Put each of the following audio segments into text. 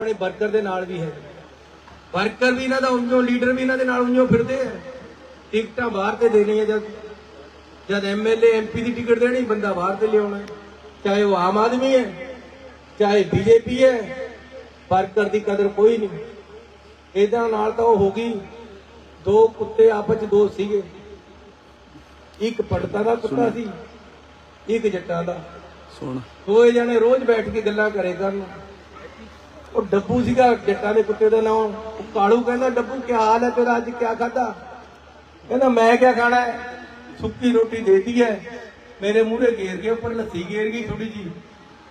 ਆਪਣੇ ਵਰਕਰ ਦੇ ਨਾਲ ਵੀ ਹੈ। ਵਰਕਰ ਵੀ ਇਹਨਾਂ ਦਾ ਉਂਝੋ ਲੀਡਰ ਵੀ ਇਹਨਾਂ ਦੇ ਨਾਲ ਉਂਝੋ ਫਿਰਦੇ ਆ। ਟਿਕਟਾਂ ਬਾਹਰ ਤੇ ਦੇਣੀਆਂ ਜਦ ਜਦ ਐਮਐਲਏ ਐਮਪੀ ਦੀ ਟਿਕਟ ਦੇਣੀ ਬੰਦਾ ਬਾਹਰ ਤੇ ਲਿਆਉਣਾ ਹੈ। ਚਾਹੇ ਉਹ ਆਮ ਆਦਮੀ ਹੈ ਚਾਹੇ ਬੀਜੇਪੀ ਹੈ ਵਰਕਰ ਦੀ ਕਦਰ ਕੋਈ ਨਹੀਂ। ਇਹਦਾ ਨਾਲ ਤਾਂ ਉਹ ਹੋ ਗਈ ਦੋ ਕੁੱਤੇ ਆਪਸ ਚ ਦੋ ਸੀਗੇ। ਇੱਕ ਪੜਤਾ ਦਾ ਕੁੱਤਾ ਸੀ ਇੱਕ ਜੱਟਾਂ ਦਾ। ਸੁਣ। ਦੋਏ ਜਣੇ ਰੋਜ਼ ਬੈਠ ਕੇ ਗੱਲਾਂ ਕਰੇ ਕਰਨ। ਉਹ ਡੱਬੂ ਸੀਗਾ, ਜੱਟਾਂ ਦੇ ਕੁੱਤੇ ਦਾ ਨਾਮ ਕਾਲੂ ਕਹਿੰਦਾ, ਡੱਬੂ, ਕੀ ਹਾਲ ਹੈ ਤੇਰਾ ਅੱਜ? ਕਿਆ ਖਾਦਾ ਕਹਿੰਦਾ, ਮੈਂ ਕਿਆ ਖਾਣਾ ਹੈ? ਸੁੱਕੀ ਰੋਟੀ ਦੇਤੀ ਹੈ ਮੇਰੇ ਮੂਹਰੇ ਘੇਰ ਕੇ ਉੱਪਰ ਲੱਸੀ ਗੇਰ ਗਈ ਥੋੜੀ ਜੀ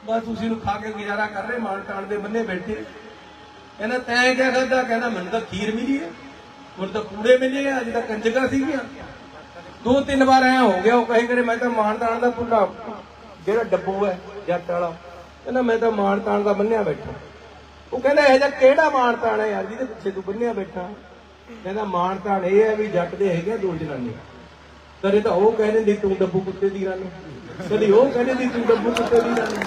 ਬਸ ਤੁਸੀਂ ਨੂੰ ਖਾ ਕੇ ਗੁਜ਼ਾਰਾ ਕਰ ਰਹੇ ਮਾਨ ਤਾਣ ਦੇ ਬੰਨੇ ਬੈਠੇ। ਕਹਿੰਦਾ, ਤੈਂ ਕਿਆ ਖਾਦਾ ਕਹਿੰਦਾ, ਮੈਨੂੰ ਤਾਂ ਖੀਰ ਮਿਲੀ ਹੈ। ਮੈਨੂੰ ਤਾਂ ਕੂੜੇ ਮਿਲੇ ਆ, ਅੱਜ ਤਾਂ ਕੰਜਕਾਂ ਸੀਗੀਆਂ। ਦੋ ਤਿੰਨ ਵਾਰ ਐ ਹੋ ਗਿਆ, ਉਹ ਕਹੇ ਕਰੇ, ਮੈਂ ਤਾਂ ਮਾਨ ਤਾਣ ਦਾ ਭੁੱਲਾ। ਜਿਹੜਾ ਡੱਬੂ ਹੈ, ਜੱਟ ਵਾਲਾ। ਕਹਿੰਦਾ, ਮੈਂ ਤਾਂ ਮਾਨ ਤਾਣ ਦਾ ਬੰਨਿਆ ਬੈਠਾ। ਉਹ ਕਹਿੰਦਾ ਇਹ ਜਿਹਾ ਕਿਹੜਾ ਮਾਣ ਤਾਣ ਹੈ ਯਾਰ, ਜਿਹਦੇ ਪਿੱਛੇ ਤੂੰ ਬੰਨਿਆ ਬੈਠਾ। ਕਹਿੰਦਾ ਮਾਣ ਤਾਣ ਇਹ ਹੈ ਵੀ ਜੱਟ ਦੇ ਹੈਗੇ ਆ ਦੋ ਜਨਾਨੀ ਕਦੇ ਤਾਂ ਉਹ ਕਹਿੰਦੇ ਦੀ ਤੂੰ ਡੱਬੂ ਕੁੱਤੇ ਦੀ ਰਾਨੀ ਕਦੀ ਉਹ ਕਹਿੰਦੇ ਦੀ ਤੂੰ ਡੱਬੂ ਕੁੱਤੇ ਦੀ ਰਾਨੀ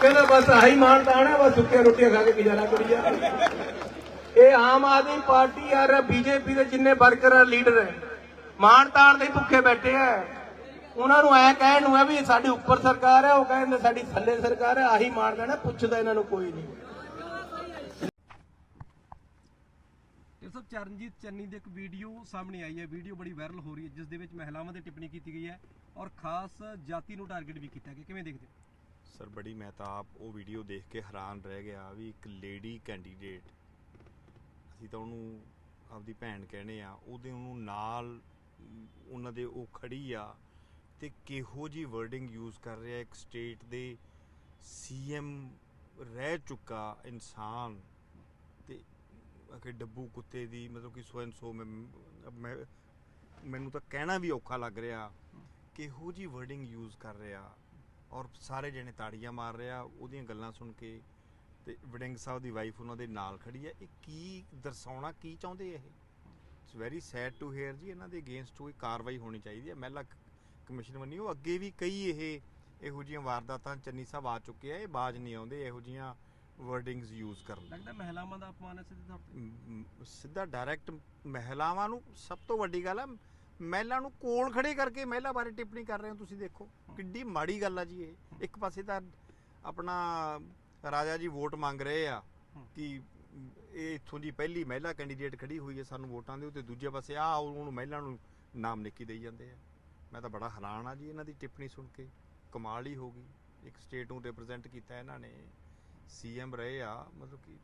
ਕਹਿੰਦਾ ਬਸ ਆਹੀ ਮਾਣ ਤਾਣ ਹੈ, ਬਸ ਸੁੱਕੀਆਂ ਰੋਟੀਆਂ ਖਾ ਕੇ ਗੁਜ਼ਾਰਾ ਕਰੀ ਜਾ। ਇਹ ਆਮ ਆਦਮੀ ਪਾਰਟੀ ਯਾਰ ਬੀਜੇਪੀ ਦੇ ਜਿੰਨੇ ਵਰਕਰ ਲੀਡਰ ਹੈ। ਮਾਨ ਤਾਣ ਦੇ ਭੁੱਖੇ ਬੈਠੇ ਆ। ਉਹਨਾਂ ਨੂੰ ਐ ਕਹਿਣ ਨੂੰ ਹੈ ਵੀ ਸਾਡੀ ਉੱਪਰ ਸਰਕਾਰ ਹੈ, ਉਹ ਕਹਿੰਦੇ ਸਾਡੀ ਥੱਲੇ ਸਰਕਾਰ ਹੈ, ਆਹੀ ਮਾਰ ਦੇਣਾ ਪੁੱਛਦਾ ਇਹਨਾਂ ਨੂੰ ਕੋਈ ਨਹੀਂ। ਇਹ ਸਭ ਚਰਨਜੀਤ ਚੰਨੀ ਦੀ ਇੱਕ ਵੀਡੀਓ ਸਾਹਮਣੇ ਆਈ ਹੈ। ਵੀਡੀਓ ਬੜੀ ਵਾਇਰਲ ਹੋ ਰਹੀ ਹੈ, ਜਿਸ ਦੇ ਵਿੱਚ ਮਹਿਲਾਵਾਂ ਤੇ ਟਿੱਪਣੀ ਕੀਤੀ ਗਈ ਹੈ ਔਰ ਖਾਸ ਜਾਤੀ ਨੂੰ ਟਾਰਗੇਟ ਵੀ ਕੀਤਾ ਗਿਆ। ਕਿਵੇਂ ਦੇਖਦੇ ਹੋ? ਸਰ, ਬੜੀ, ਮੈਂ ਤਾਂ ਆਪ ਉਹ ਵੀਡੀਓ ਦੇਖ ਕੇ ਹੈਰਾਨ ਰਹਿ ਗਿਆ ਵੀ ਇੱਕ ਲੇਡੀ ਕੈਂਡੀਡੇਟ, ਅਸੀਂ ਤਾਂ ਉਹਨੂੰ ਆਪਦੀ ਭੈਣ ਕਹਿੰਦੇ ਆ, ਉਹਦੇ ਉਹਨੂੰ ਨਾਲ ਉਹਨਾਂ ਦੇ ਉਹ ਖੜੀ ਆ ਤੇ ਕਿਹੋ ਜੀ ਵਰਡਿੰਗ ਯੂਜ਼ ਕਰ ਰਿਹਾ, ਇੱਕ ਸਟੇਟ ਦੇ ਸੀਐਮ ਰਹਿ ਚੁੱਕਾ ਇਨਸਾਨ। ਕਿ ਡੱਬੂ ਕੁੱਤੇ ਦੀ ਮਤਲਬ ਕਿ ਸੋ ਐਂਡ ਸੋ ਮੈਂ ਮੈਂ- ਮੈਨੂੰ ਤਾਂ ਕਹਿਣਾ ਵੀ ਔਖਾ ਲੱਗ ਰਿਹਾ ਕਿਹੋ ਜੀ ਵਰਡਿੰਗ ਯੂਜ਼ ਕਰ ਰਿਹਾ ਔਰ ਸਾਰੇ ਜਣੇ ਤਾੜੀਆਂ ਮਾਰ ਰਿਹਾ, ਉਹਦੀਆਂ ਗੱਲਾਂ ਸੁਣ ਕੇ ਤੇ ਵਡਿੰਗ ਸਾਹਿਬ ਦੀ ਵਾਈਫ ਉਹਨਾਂ ਦੇ ਨਾਲ ਖੜੀ ਹੈ। ਇਹ ਕੀ ਦਰਸਾਉਣਾ, ਕੀ ਚਾਹੁੰਦੇ ਇਹ? It's very sad to hear ਜੀ, ਇਹਨਾਂ ਦੇ ਅਗੇਂਸਟ ਕੋਈ ਕਾਰਵਾਈ ਹੋਣੀ ਚਾਹੀਦੀ ਹੈ। ਮਹਿਲਾ ਕਮਿਸ਼ਨ ਬਣੀ ਉਹ ਅੱਗੇ ਵੀ ਕਈ ਇਹ ਇਹੋ ਜਿਹੀਆਂ ਵਾਰਦਾਤਾਂ ਚੰਨੀ ਸਾਹਿਬ ਆ ਚੁੱਕੇ ਆ, ਇਹ ਬਾਜ ਨਹੀਂ ਆਉਂਦੇ, ਇਹੋ ਜਿਹੀਆਂ ਵਰਡਿੰਗਸ ਯੂਜ਼ ਕਰਨ ਲੱਗਦਾ ਮਹਿਲਾਵਾਂ ਦਾ ਅਪਮਾਨ ਹੈ ਸਿੱਧੇ ਤੌਰ ਤੇ? ਸਿੱਧਾ ਡਾਇਰੈਕਟ ਮਹਿਲਾਵਾਂ ਨੂੰ ਸਭ ਤੋਂ ਵੱਡੀ ਗੱਲ ਹੈ ਮਹਿਲਾ ਨੂੰ ਕੋਲ ਖੜੇ ਕਰਕੇ ਮਹਿਲਾ ਬਾਰੇ ਟਿੱਪਣੀ ਕਰ ਰਹੇ ਹੋ ਤੁਸੀਂ ਦੇਖੋ। ਕਿੱਡੀ ਮਾੜੀ ਗੱਲ ਆ ਜੀ ਇਹ। ਇੱਕ ਪਾਸੇ ਤਾਂ ਆਪਣਾ ਰਾਜਾ ਜੀ ਵੋਟ ਮੰਗ ਰਹੇ ਆ ਕਿ ਇਹ ਇੱਥੋਂ ਦੀ ਪਹਿਲੀ ਮਹਿਲਾ ਕੈਂਡੀਡੇਟ ਖੜੀ ਹੋਈ ਹੈ ਸਾਨੂੰ ਵੋਟਾਂ ਦਿਓ ਤੇ ਦੂਜੇ ਪਾਸੇ ਆ ਉਹਨੂੰ ਮਹਿਲਾ ਨੂੰ ਨਾਮ ਨਿੱਕੀ ਦੇਈ ਜਾਂਦੇ ਆ। ਮੈਂ ਤਾਂ ਬੜਾ ਹੈਰਾਨ ਆ ਜੀ ਇਹਨਾਂ ਦੀ ਟਿੱਪਣੀ ਸੁਣ ਕੇ। ਕਮਾਲ ਹੀ ਹੋ ਗਈ। ਇੱਕ ਸਟੇਟ ਨੂੰ ਰਿਪਰੈਜ਼ੈਂਟ ਕੀਤਾ ਇਹਨਾਂ ਨੇ। ਸੀਐਮ ਰਹੇ ਆ ਮਤਲਬ ਕਿ